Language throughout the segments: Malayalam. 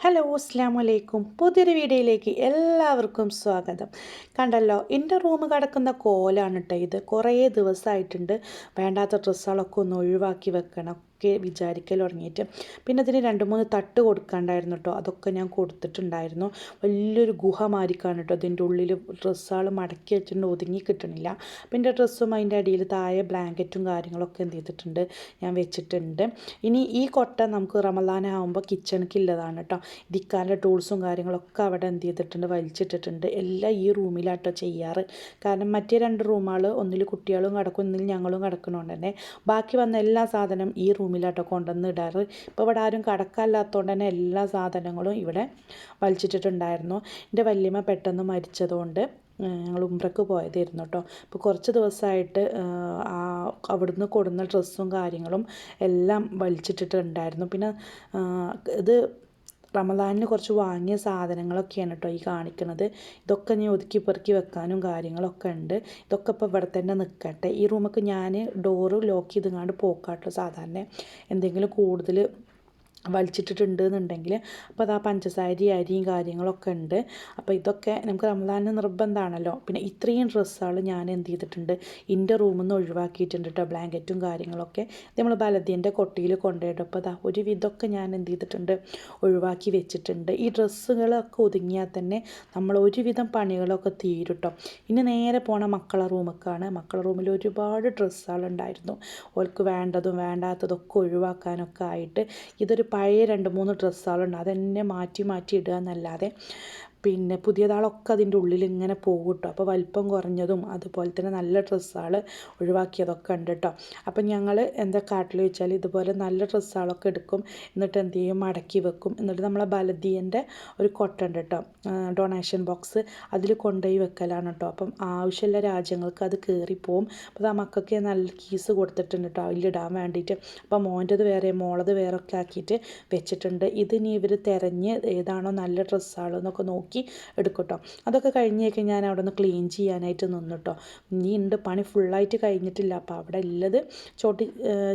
ഹലോ അസ്ലാം അലൈക്കും പുതിയൊരു വീഡിയോയിലേക്ക് എല്ലാവർക്കും സ്വാഗതം. കണ്ടല്ലോ എന്റെ റൂം കിടക്കുന്ന കോലാണ് കേട്ടോ ഇത്. കുറേ ദിവസമായിട്ടുണ്ട്. വേണ്ടാത്ത ഡ്രസ്സുകളൊക്കെ ഒന്ന് ഒഴിവാക്കി വെക്കണം. ഒക്കെ വിചാരിക്കൽ തുടങ്ങിയിട്ട്. പിന്നെ അതിന് രണ്ട് മൂന്ന് തട്ട് കൊടുക്കാണ്ടായിരുന്നു കേട്ടോ അതൊക്കെ ഞാൻ കൊടുത്തിട്ടുണ്ടായിരുന്നു. വലിയൊരു ഗുഹ മാരിക്കാണ് കേട്ടോ അതിന്റെ ഉള്ളിൽ ഡ്രസ്സുകൾ മടക്കി വെച്ചിട്ടുണ്ട്. ഒതുങ്ങി കിട്ടണില്ല. പിന്നെ ഡ്രസ്സും അതിന്റെ അടിയിൽ താഴെ ബ്ലാങ്കറ്റും കാര്യങ്ങളൊക്കെ എന്ത് ചെയ്തിട്ടുണ്ട്. ഞാൻ വെച്ചിട്ടുണ്ട്. ഇനി ഈ കൊട്ട നമുക്ക് റമദാനാകുമ്പോൾ കിച്ചണിക്ക് ഉള്ളതാണ് കേട്ടോ ദിക്കാന്റെ ടൂൾസും കാര്യങ്ങളൊക്കെ അവിടെ എന്ത് ചെയ്തിട്ടുണ്ട്. വലിച്ചിട്ടിട്ടുണ്ട്. എല്ലാം ഈ റൂമിലാട്ടോ ചെയ്യാറ്. കാരണം മറ്റേ രണ്ട് റൂമുകൾ ഒന്നിൽ കുട്ടികളും കിടക്കും. ഒന്നിൽ ഞങ്ങളും കിടക്കണോണ്ട് തന്നെ. ബാക്കി വന്ന എല്ലാ സാധനം ഈ റൂം റൂമിലാട്ടോ കൊണ്ടുവന്ന് ഇടാറ്. ഇപ്പോൾ ഇവിടെ ആരും കടക്കല്ലാത്തതുകൊണ്ട് തന്നെ എല്ലാ സാധനങ്ങളും ഇവിടെ വലിച്ചിട്ടിട്ടുണ്ടായിരുന്നു. എന്റെ വല്യമ്മ പെട്ടെന്ന് മരിച്ചതുകൊണ്ട് ഞങ്ങൾ ഉംറക്ക് പോയതായിരുന്നു കേട്ടോ അപ്പോൾ കുറച്ച് ദിവസമായിട്ട് ആ അവിടുന്ന് കൊടുന്ന ഡ്രസ്സും കാര്യങ്ങളും എല്ലാം വലിച്ചിട്ടിട്ടുണ്ടായിരുന്നു. പിന്നെ ഇത് റമദാനിന് കുറച്ച് വാങ്ങിയ സാധനങ്ങളൊക്കെയാണ് കേട്ടോ ഈ കാണിക്കുന്നത്. ഇതൊക്കെ ഞാൻ ഒതുക്കി പെറുക്കി വെക്കാനും കാര്യങ്ങളൊക്കെ ഉണ്ട്. ഇതൊക്കെ ഇപ്പോൾ ഇവിടെ തന്നെ നിൽക്കട്ടെ ഈ റൂമൊക്കെ ഞാൻ ഡോറ് ലോക്ക് ചെയ്തുങ്ങാണ്ട് പോക്കാട്ടോ സാധാരണ. എന്തെങ്കിലും കൂടുതൽ വലിച്ചിട്ടിട്ടുണ്ട് എന്നുണ്ടെങ്കിൽ അപ്പോൾ അത് ആ പഞ്ചസാരി അരിയും കാര്യങ്ങളൊക്കെ ഉണ്ട്. അപ്പോൾ ഇതൊക്കെ നമുക്ക് റമദാനിന് നിർബന്ധമാണല്ലോ. പിന്നെ ഇത്രയും ഡ്രസ്സുകൾ ഞാൻ എന്ത് ചെയ്തിട്ടുണ്ട്? എന്റെ റൂമിൽ നിന്ന് ഒഴിവാക്കിയിട്ടുണ്ട് കേട്ടോ ബ്ലാങ്കറ്റും കാര്യങ്ങളൊക്കെ. നമ്മൾ ബലദീന്റെ കൊട്ടിയിൽ കൊണ്ടുപോയിട്ട് അപ്പോൾ അതാ ഒരു വിധമൊക്കെ ഞാൻ എന്ത് ചെയ്തിട്ടുണ്ട്? ഒഴിവാക്കി വെച്ചിട്ടുണ്ട്. ഈ ഡ്രസ്സുകളൊക്കെ ഒതുങ്ങിയാൽ തന്നെ നമ്മൾ ഒരുവിധം പണികളൊക്കെ തീരും കേട്ടോ ഇനി നേരെ പോണ മക്കളെ റൂമൊക്കെയാണ് മക്കളെ റൂമിൽ ഒരുപാട് ഡ്രസ്സുകളുണ്ടായിരുന്നു ഓൾക്ക് വേണ്ടതും വേണ്ടാത്തതൊക്കെ ഒഴിവാക്കാനൊക്കെ ആയിട്ട് ഇതൊരു പഴയ രണ്ട് മൂന്ന് ഡ്രസ്സുകളുണ്ട്. അതെന്നെ മാറ്റി മാറ്റി ഇടുക എന്നല്ലാതെ പിന്നെ പുതിയതാളൊക്കെ അതിന്റെ ഉള്ളിൽ ഇങ്ങനെ പോകും കേട്ടോ അപ്പോൾ വലിപ്പം കുറഞ്ഞതും അതുപോലെ തന്നെ നല്ല ഡ്രസ്സുകൾ ഒഴിവാക്കിയതൊക്കെ ഉണ്ട് കേട്ടോ അപ്പം ഞങ്ങൾ എന്താ കാട്ടിൽ വെച്ചാൽ ഇതുപോലെ നല്ല ഡ്രസ്സുകളൊക്കെ എടുക്കും. എന്നിട്ട് എന്ത് ചെയ്യും? മടക്കി വെക്കും. എന്നിട്ട് നമ്മളെ ബലദീയന്റെ ഒരു കൊട്ടുണ്ട് കേട്ടോ. ഡൊണേഷൻ ബോക്സ് അതിൽ കൊണ്ടുപോയി വെക്കലാണ് കേട്ടോ. അപ്പം ആവശ്യമുള്ള രാജ്യങ്ങൾക്ക് അത് കയറിപ്പോവും. അപ്പോൾ നമുക്കൊക്കെ നല്ല കീസ് കൊടുത്തിട്ടുണ്ട് കേട്ടോ. അതിലിടാൻ വേണ്ടിയിട്ട്. അപ്പോൾ മോന്റെത് വേറെ മോളത് വേറെ ഒക്കെ ആക്കിയിട്ട് വെച്ചിട്ടുണ്ട്. ഇത് ഇനി ഇവർ തിരഞ്ഞ് ഏതാണോ നല്ല ഡ്രസ്സുകളെന്നൊക്കെ നോക്കി നോക്കി എടുക്കും കേട്ടോ അതൊക്കെ കഴിഞ്ഞേക്ക് ഞാൻ അവിടെ നിന്ന് ക്ലീൻ ചെയ്യാനായിട്ട് നിന്നു കേട്ടോ നീ ഉണ്ട് പണി ഫുള്ളായിട്ട് കഴിഞ്ഞിട്ടില്ല. അപ്പോൾ അവിടെ ഉള്ളത് ചോട്ടി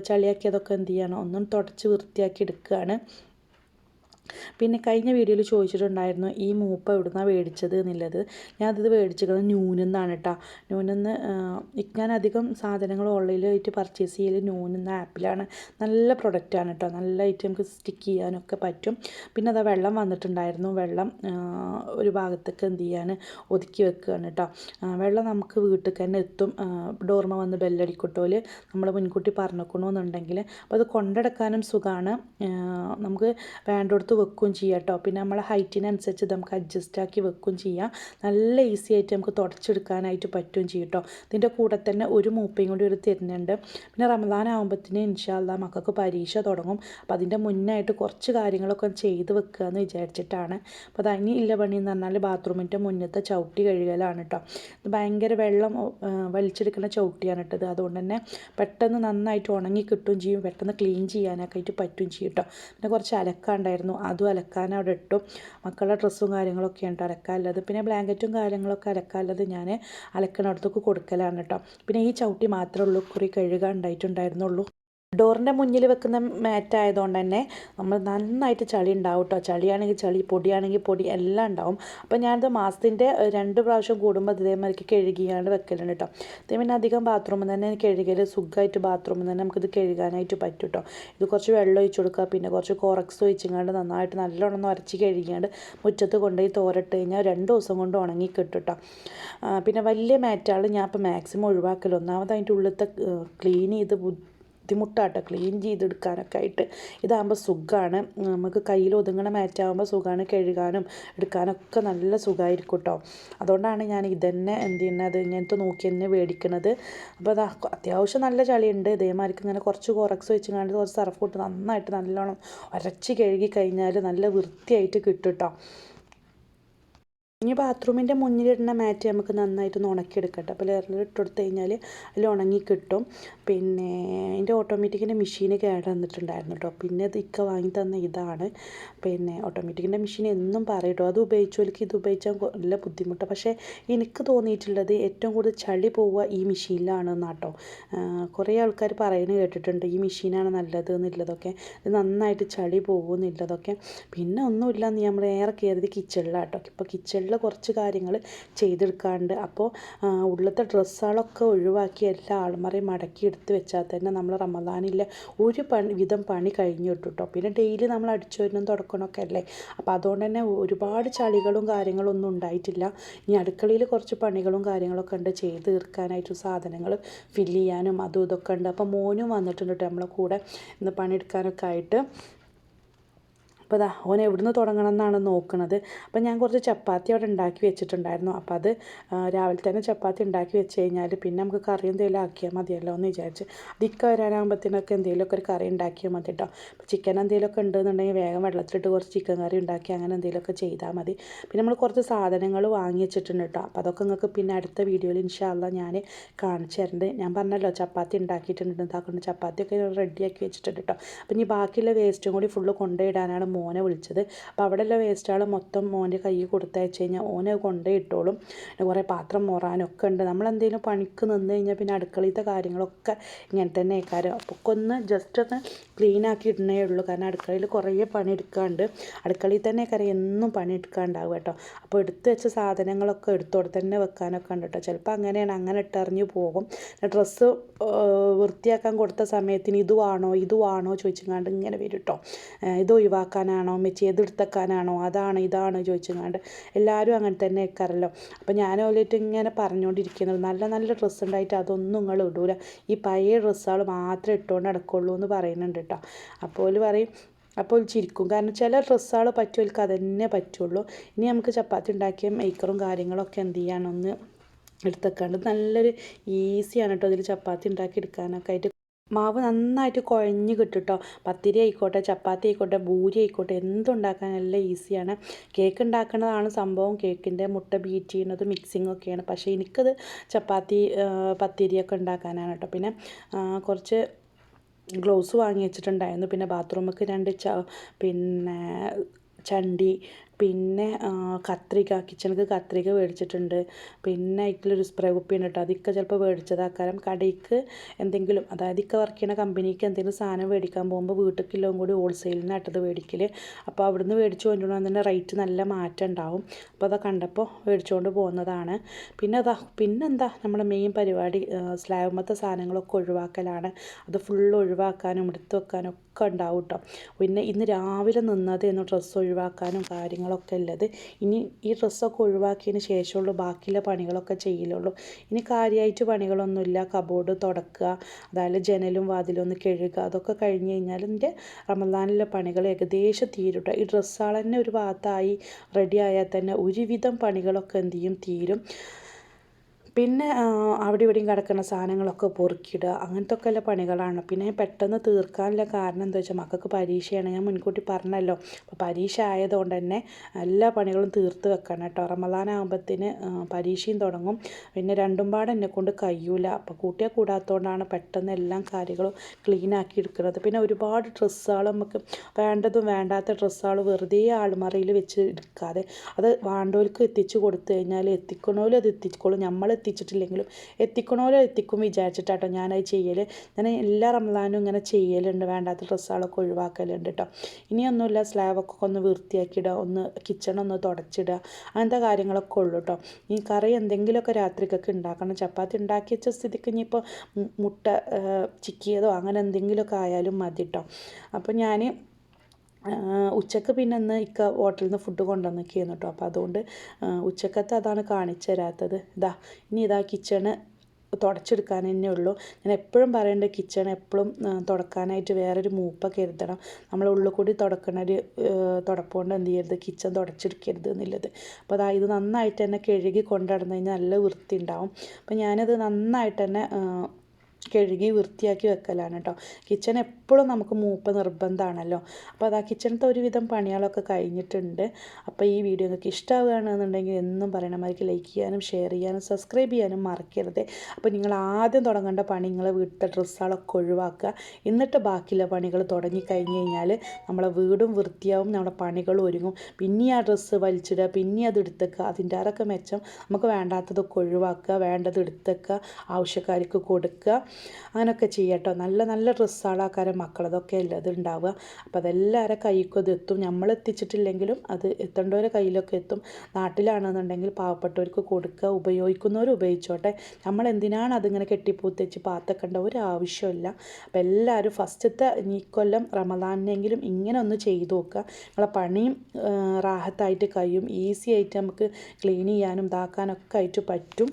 ചളിയാക്കിയതൊക്കെ എന്ത് ചെയ്യണം? ഒന്നും തുടച്ച് വൃത്തിയാക്കി എടുക്കുകയാണ് പിന്നെ കഴിഞ്ഞ വീഡിയോയിൽ ചോദിച്ചിട്ടുണ്ടായിരുന്നു ഈ മൂപ്പ എവിടുന്നാണ് മേടിച്ചത് എന്നുള്ളത്? ഞാനത് മേടിച്ചിരിക്കുന്നത് ന്യൂനെന്നാണ് കേട്ടോ ന്യൂനെന്ന് ഞാൻ അധികം സാധനങ്ങൾ ഓൺലൈനിലായിട്ട് പർച്ചേസ് ചെയ്യൽ ന്യൂനെന്ന ആപ്പിലാണ് നല്ല പ്രൊഡക്റ്റാണ് കേട്ടോ നല്ലതായിട്ട് നമുക്ക് സ്റ്റിക്ക് ചെയ്യാനൊക്കെ പറ്റും. പിന്നെ അതാ വെള്ളം വന്നിട്ടുണ്ടായിരുന്നു. വെള്ളം ഒരു ഭാഗത്തേക്ക് എന്ത് ചെയ്യാൻ ഒതുക്കി വെക്കുകയാണ് കേട്ടോ വെള്ളം നമുക്ക് വീട്ടിൽ തന്നെ എത്തും ഡോർമ വന്ന് ബെല്ലടിക്കട്ടോൽ നമ്മൾ മുൻകൂട്ടി പറഞ്ഞേക്കണമെന്നുണ്ടെങ്കിൽ അപ്പോൾ അത് കൊണ്ടെടുക്കാനും സുഖമാണ് നമുക്ക് വേണ്ടിടത്ത് വെക്കുകയും ചെയ്യാം കേട്ടോ. പിന്നെ നമ്മളെ ഹൈറ്റിനനുസരിച്ച് നമുക്ക് അഡ്ജസ്റ്റ് ആക്കി വെക്കുകയും ചെയ്യാം. നല്ല ഈസി ആയിട്ട് നമുക്ക് തുടച്ചെടുക്കാനായിട്ട് പറ്റുകയും ചെയ്യും കേട്ടോ. ഇതിന്റെ കൂടെ തന്നെ ഒരു മൂപ്പയും കൂടി ഒരു തരുന്നുണ്ട്. പിന്നെ റമദാൻ ആകുമ്പോഴത്തേന് ഇൻഷാല്ല മക്കൾക്ക് പരീക്ഷ തുടങ്ങും. അപ്പോൾ അതിന്റെ മുന്നായിട്ട് കുറച്ച് കാര്യങ്ങളൊക്കെ ചെയ്ത് വെക്കുക എന്ന് വിചാരിച്ചിട്ടാണ്. അപ്പോൾ അത് അതിന് ഇല്ല പണി എന്ന് പറഞ്ഞാൽ ബാത്റൂമിന്റെ മുന്നത്തെ ചവിട്ടി കഴുകലാണ് കേട്ടോ. ഇത് ഭയങ്കര വെള്ളം വലിച്ചെടുക്കുന്ന ചവിട്ടിയാണ് ഇട്ടത് അതുകൊണ്ട് തന്നെ പെട്ടെന്ന് നന്നായിട്ട് ഉണങ്ങി കിട്ടുകയും ചെയ്യും. പെട്ടെന്ന് ക്ലീൻ ചെയ്യാനൊക്കെ ആയിട്ട് പറ്റുകയും ചെയ്യും കേട്ടോ. പിന്നെ കുറച്ച് അലക്കാണ്ടായിരുന്നു. അതും അലക്കാൻ അവിടെ ഇട്ടു. മക്കളുടെ ഡ്രസ്സും കാര്യങ്ങളൊക്കെ ഉണ്ട് അലക്കാനുള്ളത്. പിന്നെ ബ്ലാങ്കറ്റും കാര്യങ്ങളൊക്കെ അലക്കാനുള്ളത് ഞാൻ അലക്കണടത്തൊക്കെ കൊടുക്കലാണ് കേട്ടോ. പിന്നെ ഈ ചവിട്ടി മാത്രമേ ഉള്ളൂ കുറി കഴുകാൻ ഉണ്ടായിട്ടുണ്ടായിരുന്നുള്ളൂ. ഡോറിന്റെ മുന്നിൽ വെക്കുന്ന മാറ്റ് ആയതുകൊണ്ട് തന്നെ നമ്മൾ നന്നായിട്ട് ചളി ഉണ്ടാവും കേട്ടോ ചളിയാണെങ്കിൽ ചളി പൊടിയാണെങ്കിൽ പൊടി എല്ലാം ഉണ്ടാവും. അപ്പോൾ ഞാനത് മാസത്തിന്റെ രണ്ട് പ്രാവശ്യം കൂടുമ്പോൾ ഇതേമാതിരിക്ക് കഴുകിയാണ് വെക്കലുണ്ട് കേട്ടോ ഇതേ പിന്നെ അധികം ബാത്റൂമിൽ തന്നെ കഴുകൽ സുഖമായിട്ട് ബാത്റൂമിൽ തന്നെ നമുക്കിത് കഴുകാനായിട്ട് പറ്റും കേട്ടോ ഇത് കുറച്ച് വെള്ളം ഒഴിച്ചു കൊടുക്കുക പിന്നെ കുറച്ച് കോറക്സ് ഒഴിച്ചിങ്ങാണ്ട് നന്നായിട്ട് നല്ലോണം ഉരച്ച് കഴുകിയാണ്ട് മുറ്റത്ത് കൊണ്ടുപോയി തോരട്ട് കഴിഞ്ഞാൽ രണ്ട് ദിവസം കൊണ്ട് ഉണങ്ങി കിട്ടും കേട്ടോ പിന്നെ വലിയ മാറ്റാൾ ഞാൻ ഇപ്പോൾ മാക്സിമം ഒഴിവാക്കൽ. ഒന്നാമത് അതിന്റെ ഉള്ളിലത്തെ ക്ലീൻ ചെയ്ത് ബുദ്ധിമുട്ടാട്ടോ. ക്ലീൻ ചെയ്തെടുക്കാനൊക്കെ ആയിട്ട് ഇതാകുമ്പോൾ സുഖമാണ് നമുക്ക് കയ്യിൽ ഒതുങ്ങണ മാറ്റാകുമ്പോൾ സുഖമാണ് കഴുകാനും എടുക്കാനൊക്കെ നല്ല സുഖമായിരിക്കും കേട്ടോ അതുകൊണ്ടാണ് ഞാൻ ഇതന്നെ എന്ത് ചെയ്യുന്നത്? ഇങ്ങനത്തെ നോക്കി തന്നെ മേടിക്കുന്നത് അപ്പോൾ അത് അത്യാവശ്യം നല്ല ചളിയുണ്ട്. ഇതേമാതിരിക്ക് ഇങ്ങനെ കുറച്ച് കുറക്സ് വെച്ച് കണ്ട് കുറച്ച് സർഫ് ഇട്ട് നന്നായിട്ട് നല്ലോണം ഉരച്ച് കഴുകി കഴിഞ്ഞാൽ നല്ല വൃത്തിയായിട്ട് കിട്ടും കേട്ടോ ഇനി ബാത്റൂമിന്റെ മുന്നിലിടുന്ന മാറ്റ് നമുക്ക് നന്നായിട്ടൊന്ന് ഉണക്കിയെടുക്കട്ടെ. അപ്പോൾ ലെയറിൽ ഇട്ട് കൊടുത്തു കഴിഞ്ഞാൽ അതിൽ ഉണങ്ങി കിട്ടും. പിന്നെ അതിന്റെ ഓട്ടോമാറ്റിക്കിന്റെ മെഷീൻ കേട് വന്നിട്ടുണ്ടായിരുന്നു കേട്ടോ. പിന്നെ ഇത് ഇക്ക വാങ്ങി തന്ന ഇതാണ്. പിന്നെ ഓട്ടോമാറ്റിക്കിന്റെ മെഷീൻ എന്നും പറയും കേട്ടോ അത് ഉപയോഗിച്ചവർക്ക് ഇത് ഉപയോഗിച്ചാൽ നല്ല ബുദ്ധിമുട്ടാണ്. പക്ഷേ എനിക്ക് തോന്നിയിട്ടുള്ളത് ഏറ്റവും കൂടുതൽ ചളി പോവുക ഈ മെഷീനിലാണ് കേട്ടോ. കുറേ ആൾക്കാർ പറയുന്നത് കേട്ടിട്ടുണ്ട് ഈ മെഷീനാണ് നല്ലത് എന്നുള്ളതൊക്കെ. ഇത് നന്നായിട്ട് ചളി പോകുമെന്നുള്ളതൊക്കെ പിന്നെ ഒന്നുമില്ല നമ്മൾ ഏറെ കയറിയത് കിച്ചണിലാണ് കേട്ടോ. ഇപ്പോൾ കിച്ചണിൽ കുറച്ച് കാര്യങ്ങൾ ചെയ്തെടുക്കാണ്ട് അപ്പോൾ ഉള്ളത്തെ ഡ്രസ്സുകളൊക്കെ ഒഴിവാക്കി എല്ലാ ആൾമാരെയും മടക്കി എടുത്ത് വെച്ചാൽ തന്നെ നമ്മൾ റമദാനില്ല ഒരു പണി വിധം പണി കഴിഞ്ഞു കിട്ടും കേട്ടോ പിന്നെ ഡെയിലി നമ്മൾ അടിച്ചു വരുന്നതും തുടക്കണമൊക്കെ അല്ലേ? അപ്പോൾ അതുകൊണ്ട് തന്നെ ഒരുപാട് ചളികളും കാര്യങ്ങളും ഒന്നും ഉണ്ടായിട്ടില്ല. ഇനി അടുക്കളയിൽ കുറച്ച് പണികളും കാര്യങ്ങളൊക്കെ ഉണ്ട് ചെയ്ത് തീർക്കാനായിട്ട് സാധനങ്ങൾ ഫില്ല് ചെയ്യാനും അതും ഇതൊക്കെ ഉണ്ട്. അപ്പോൾ മോനും വന്നിട്ടുണ്ട് കേട്ടോ നമ്മളെ കൂടെ ഇന്ന് പണിയെടുക്കാനൊക്കെ ആയിട്ട്. അപ്പോൾ അതാ ഓൻ എവിടുന്ന് തുടങ്ങണം എന്നാണ് നോക്കുന്നത് അപ്പോൾ ഞാൻ കുറച്ച് ചപ്പാത്തി അവിടെ ഉണ്ടാക്കി വെച്ചിട്ടുണ്ടായിരുന്നു. അപ്പോൾ അത് രാവിലെ തന്നെ ചപ്പാത്തി ഉണ്ടാക്കി വെച്ച് കഴിഞ്ഞാൽ പിന്നെ നമുക്ക് കറി എന്തെങ്കിലും ആക്കിയാൽ മതിയല്ലോ എന്ന് വിചാരിച്ച് ദിക്ക വരാനാകുമ്പോഴത്തേനൊക്കെ എന്തെങ്കിലുമൊക്കെ ഒരു കറി ഉണ്ടാക്കിയാൽ മതി കേട്ടോ അപ്പോൾ ചിക്കൻ എന്തെങ്കിലുമൊക്കെ ഉണ്ടെന്നുണ്ടെങ്കിൽ വേഗം വെള്ളത്തിലിട്ട് കുറച്ച് ചിക്കൻ കറി ഉണ്ടാക്കി അങ്ങനെ എന്തെങ്കിലുമൊക്കെ ചെയ്താൽ മതി. പിന്നെ നമ്മൾ കുറച്ച് സാധനങ്ങൾ വാങ്ങി വെച്ചിട്ടുണ്ട് കേട്ടോ അപ്പോൾ അതൊക്കെ നിങ്ങൾക്ക് പിന്നെ അടുത്ത വീഡിയോയിൽ ഇൻഷാല്ല ഞാൻ കാണിച്ചു തരുന്നുണ്ട് ഞാൻ പറഞ്ഞല്ലോ ചപ്പാത്തി ഉണ്ടാക്കിയിട്ടുണ്ട്. ഇതാക്കൊണ്ട് ചപ്പാത്തിയൊക്കെ റെഡിയാക്കി വെച്ചിട്ടുണ്ട് കേട്ടോ അപ്പോൾ ഇനി ബാക്കിയുള്ള വേസ്റ്റും കൂടി ഫുള്ള് കൊണ്ടുപോയിടാനാണ് മോനെ വിളിച്ചത്. അപ്പോൾ അവിടെയുള്ള വേസ്റ്റുകൾ മൊത്തം മോന്റെ കയ്യിൽ കൊടുത്തയച്ച് കഴിഞ്ഞാൽ ഓനെ കൊണ്ടേ ഇട്ടോളും. കുറേ പാത്രം മോറാനൊക്കെ ഉണ്ട്. നമ്മൾ എന്തെങ്കിലും പണിക്ക് നിന്ന് കഴിഞ്ഞാൽ പിന്നെ അടുക്കളയിലത്തെ കാര്യങ്ങളൊക്കെ ഇങ്ങനെ തന്നെ കാര്യം അപ്പോൾ ഒന്ന് ജസ്റ്റ് ഒന്ന് ക്ലീൻ ആക്കി ഇടണേ ഉള്ളൂ. കാരണം അടുക്കളയിൽ കുറേ പണി എടുക്കാണ്ട്. അടുക്കളയിൽ തന്നെ കാര്യം എന്നും പണി എടുക്കാണ്ടാവും കേട്ടോ. അപ്പോൾ എടുത്തു വെച്ച സാധനങ്ങളൊക്കെ എടുത്തോടെ തന്നെ വെക്കാനൊക്കെ ഉണ്ട് കേട്ടോ. ചിലപ്പോൾ അങ്ങനെയാണ്. അങ്ങനെ ഇട്ടറിഞ്ഞ് പോകും. ഡ്രസ്സ് വൃത്തിയാക്കാൻ കൊടുത്ത സമയത്തിന് ഇത് വേണോ ഇത് ഇതുവാണോ ചോദിച്ചങ്ങാണ്ട് ഇങ്ങനെ വരും കേട്ടോ. ഇത് ഒഴിവാക്കാനാണോ മെച്ചി എതെടുത്തേക്കാനാണോ അതാണ് ഇതാണ് ചോദിച്ചങ്ങാണ്ട് എല്ലാവരും അങ്ങനെ തന്നെ വെക്കാറല്ലോ. അപ്പോൾ ഞാൻ ഓലിട്ട് ഇങ്ങനെ പറഞ്ഞുകൊണ്ടിരിക്കുന്നത് നല്ല നല്ല ഡ്രസ്സ് ഉണ്ടായിട്ട് അതൊന്നും നിങ്ങൾ ഇടൂല. ഈ പഴയ ഡ്രസ്സുകൾ മാത്രമേ ഇട്ടുകൊണ്ട് നടക്കുള്ളൂ എന്ന് പറയുന്നുണ്ട് കേട്ടോ. അപ്പോൾ ഓൽ പറയും അപ്പോൾ ചിരിക്കും. കാരണം ചില ഡ്രസ്സുകൾ പറ്റുമോ അതന്നെ പറ്റുള്ളൂ. ഇനി നമുക്ക് ചപ്പാത്തി ഉണ്ടാക്കിയ മേക്കറും കാര്യങ്ങളൊക്കെ എന്ത് ചെയ്യാനൊന്ന് എടുത്തേക്കാണ്ട് നല്ലൊരു ഈസിയാണ് കേട്ടോ അതിൽ ചപ്പാത്തി ഉണ്ടാക്കി എടുക്കാനൊക്കെ. ആയിട്ട് മാവ് നന്നായിട്ട് കുഴഞ്ഞ് കിട്ടും കേട്ടോ പത്തിരി ആയിക്കോട്ടെ ചപ്പാത്തി ആയിക്കോട്ടെ ഭൂരി ആയിക്കോട്ടെ എന്തുണ്ടാക്കാൻ നല്ല ഈസിയാണ്. കേക്ക് ഉണ്ടാക്കുന്നതാണ് സംഭവം. കേക്കിന്റെ മുട്ട ബീറ്റ് ചെയ്യുന്നത് മിക്സിംഗ് ഒക്കെയാണ്. പക്ഷേ എനിക്കത് ചപ്പാത്തി പത്തിരിയൊക്കെ ഉണ്ടാക്കാനാണ് കേട്ടോ. പിന്നെ കുറച്ച് ഗ്ലൗസ് വാങ്ങി വെച്ചിട്ടുണ്ടായിരുന്നു. പിന്നെ ബാത്റൂമൊക്കെ രണ്ട് ച പിന്നെ ചണ്ടി പിന്നെ കത്രിക കിച്ചണിക്ക് കത്രിക മേടിച്ചിട്ടുണ്ട്. പിന്നെ അതിലൊരു സ്പ്രേ കുപ്പിയുണ്ട് കേട്ടോ അതിക്ക ചിലപ്പോൾ മേടിച്ചതാക്കാരം. കടയ്ക്ക് എന്തെങ്കിലും അതായത് ഇക്ക വർക്ക് ചെയ്യുന്ന കമ്പനിക്ക് എന്തെങ്കിലും സാധനം മേടിക്കാൻ പോകുമ്പോൾ വീട്ടിലേക്കെല്ലാം കൂടി ഹോൾസെയിലിനായിട്ടത് മേടിക്കൽ അപ്പോൾ അവിടുന്ന് മേടിച്ചു കൊണ്ടുപോകണം തന്നെ റേറ്റ് നല്ല മാറ്റം ഉണ്ടാവും. അപ്പോൾ അതൊക്കെ കണ്ടപ്പോൾ മേടിച്ചുകൊണ്ട് പോകുന്നതാണ്. പിന്നെ അതാ പിന്നെന്താ? നമ്മുടെ മെയിൻ പരിപാടി സ്ലാബുമത്തെ സാധനങ്ങളൊക്കെ ഒഴിവാക്കലാണ്. അത് ഫുള്ള് ഒഴിവാക്കാനും എടുത്തു വെക്കാനും ഒക്കെ ഉണ്ടാവും കേട്ടോ പിന്നെ ഇന്ന് രാവിലെ നിന്നതായിരുന്നു ഡ്രസ്സ് ഒഴിവാക്കാനും കാര്യങ്ങളൊക്കെ ഉള്ളത്. ഇനി ഈ ഡ്രസ്സൊക്കെ ഒഴിവാക്കിയതിന് ശേഷമുള്ളൂ ബാക്കിയുള്ള പണികളൊക്കെ ചെയ്യലുള്ളൂ. ഇനി കാര്യമായിട്ട് പണികളൊന്നുമില്ല. കബോർഡ് തുടക്കുക അതായത് ജനലും വാതിലും ഒന്ന് കഴുകുക അതൊക്കെ കഴിഞ്ഞ് കഴിഞ്ഞാൽ എന്റെ റമദാനിലെ പണികൾ ഏകദേശം തീരും ഈ ഡ്രസ്സുകൾ തന്നെ ഒരു ഭാഗത്തായി റെഡി ആയാൽ തന്നെ ഒരുവിധം പണികളൊക്കെ എന്ത് ചെയ്യും? തീരും. പിന്നെ അവിടെ ഇവിടെയും കിടക്കുന്ന സാധനങ്ങളൊക്കെ പൊറുക്കിയിടുക അങ്ങനത്തെ ഒക്കെ ഉള്ള പണികളാണ്. പിന്നെ പെട്ടെന്ന് തീർക്കാനുള്ള കാരണം എന്താ വെച്ചാൽ മക്കൾക്ക് പരീക്ഷയാണ്. ഞാൻ മുൻകൂട്ടി പറഞ്ഞല്ലോ. അപ്പോൾ പരീക്ഷ ആയതുകൊണ്ട് തന്നെ എല്ലാ പണികളും തീർത്ത് വെക്കണം കേട്ടോ. റമദാനാകുമ്പത്തിന് പരീക്ഷയും തുടങ്ങും. പിന്നെ രണ്ടും പാടെ എന്നെ കൊണ്ട് കഴിയൂല. അപ്പോൾ കൂട്ടിയെ കൂടാത്തതുകൊണ്ടാണ് പെട്ടെന്ന് എല്ലാം കാര്യങ്ങളും ക്ലീൻ ആക്കി എടുക്കുന്നത്. പിന്നെ ഒരുപാട് ഡ്രസ്സുകൾ നമുക്ക് വേണ്ടതും വേണ്ടാത്ത ഡ്രസ്സുകൾ വെറുതെ ആൾമറയിൽ വെച്ച് എടുക്കാതെ അത് വേണ്ടവർക്ക് എത്തിച്ചു കൊടുത്തു കഴിഞ്ഞാൽ എത്തിക്കണോലും അത് എത്തിക്കോളും. നമ്മൾ എത്തിച്ചിട്ടില്ലെങ്കിലും എത്തിക്കണോലോ എത്തിക്കും വിചാരിച്ചിട്ടാട്ടോ ഞാനത് ചെയ്യൽ ഞാൻ എല്ലാ റംസാനും ഇങ്ങനെ ചെയ്യലുണ്ട്. വേണ്ടാത്ത ഡ്രസ്സുകളൊക്കെ ഒഴിവാക്കലുണ്ട് കേട്ടോ ഇനിയൊന്നുമില്ല. സ്ലാബൊക്കെ ഒന്ന് വൃത്തിയാക്കിയിടുക. ഒന്ന് കിച്ചൺ ഒന്ന് തുടച്ചിടുക. അങ്ങനത്തെ കാര്യങ്ങളൊക്കെ ഉള്ളൂ കേട്ടോ ഈ കറി എന്തെങ്കിലുമൊക്കെ രാത്രിക്കൊക്കെ ഉണ്ടാക്കണം. ചപ്പാത്തി ഉണ്ടാക്കി വെച്ച സ്ഥിതിക്ക് ഇനിയിപ്പോൾ മുട്ട ചിക്കിയതോ അങ്ങനെ എന്തെങ്കിലുമൊക്കെ ആയാലും മതി കേട്ടോ അപ്പോൾ ഞാൻ ഉച്ചയ്ക്ക് പിന്നെ ഇന്ന് ഇക്ക ഹോട്ടലിൽ നിന്ന് ഫുഡ് കൊണ്ടുവന്നൊക്കെയായിരുന്നു കേട്ടോ അപ്പോൾ അതുകൊണ്ട് ഉച്ചക്കത്തെ അതാണ് കാണിച്ചു തരാത്തത്. ഇതാ ഇനി ഇതാ കിച്ചണ് തുടച്ചെടുക്കാൻ തന്നെ ഉള്ളൂ. ഞാൻ എപ്പോഴും പറയേണ്ട കിച്ചൺ എപ്പോഴും തുടക്കാനായിട്ട് വേറൊരു മൂപ്പ കരുതണം. നമ്മൾ ഉള്ളിൽ കൂടി തുടക്കണ ഒരു തുടപ്പുകൊണ്ട് എന്ത് ചെയ്യരുത്? കിച്ചൺ തുടച്ചെടുക്കരുത് എന്നുള്ളത്. അപ്പോൾ അതാ ഇത് നന്നായിട്ട് തന്നെ കഴുകി കൊണ്ടുനടന്നു കഴിഞ്ഞാൽ നല്ല വൃത്തി ഉണ്ടാവും അപ്പോൾ ഞാനത് നന്നായിട്ട് തന്നെ കഴുകി വൃത്തിയാക്കി വെക്കലാണ് കേട്ടോ കിച്ചൺ എപ്പോഴും നമുക്ക് മൂപ്പ് നിർബന്ധമാണല്ലോ അപ്പോൾ അത് ആ കിച്ചണത്തെ ഒരുവിധം പണികളൊക്കെ കഴിഞ്ഞിട്ടുണ്ട്. അപ്പോൾ ഈ വീഡിയോ നിങ്ങൾക്ക് ഇഷ്ടമാവുകയാണെന്നുണ്ടെങ്കിൽ എന്നും പറയണ മാതിരി ലൈക്ക് ചെയ്യാനും ഷെയർ ചെയ്യാനും സബ്സ്ക്രൈബ് ചെയ്യാനും മറക്കരുത്. അപ്പോൾ നിങ്ങൾ ആദ്യം തുടങ്ങേണ്ട പണി നിങ്ങളെ വീട്ടിലെ ഡ്രസ്സുകളൊക്കെ ഒഴിവാക്കുക. എന്നിട്ട് ബാക്കിയുള്ള പണികൾ തുടങ്ങി കഴിഞ്ഞ് കഴിഞ്ഞാൽ നമ്മളെ വീടും വൃത്തിയാവും നമ്മുടെ പണികളും ഒരുങ്ങും. പിന്നെ ആ ഡ്രസ്സ് വലിച്ചിടുക പിന്നെ അത് എടുത്തേക്കുക. അതിന്റെ അതൊക്കെ മെച്ചം നമുക്ക് വേണ്ടാത്തതൊക്കെ ഒഴിവാക്കുക വേണ്ടത് എടുത്തേക്കുക ആവശ്യക്കാർക്ക് കൊടുക്കുക. അങ്ങനെയൊക്കെ ചെയ്യട്ടോ. നല്ല നല്ല ഡ്രസ്സുകളാക്കാരം മക്കളതൊക്കെ ഉള്ളത് ഉണ്ടാവുക. അപ്പോൾ അതെല്ലാവരുടെ കൈക്കും അത് എത്തും. നമ്മൾ എത്തിച്ചിട്ടില്ലെങ്കിലും അത് എത്തേണ്ടവരെ കയ്യിലൊക്കെ എത്തും. നാട്ടിലാണെന്നുണ്ടെങ്കിൽ പാവപ്പെട്ടവർക്ക് കൊടുക്കുക ഉപയോഗിക്കുന്നവർ ഉപയോഗിച്ചോട്ടെ. നമ്മൾ എന്തിനാണ് അതിങ്ങനെ കെട്ടിപ്പൂത്തിച്ച് പാത്തക്കേണ്ട ഒരു ആവശ്യമില്ല. അപ്പോൾ എല്ലാവരും ഫസ്റ്റത്തെ ഈ കൊല്ലം റമദാനെങ്കിലും ഇങ്ങനെ ഒന്ന് ചെയ്തു നോക്കുക. നമ്മളെ പണിയും റാഹത്തായിട്ട് കഴിയും. ഈസി ആയിട്ട് നമുക്ക് ക്ലീൻ ചെയ്യാനും ഇതാക്കാനൊക്കെ ആയിട്ട് പറ്റും.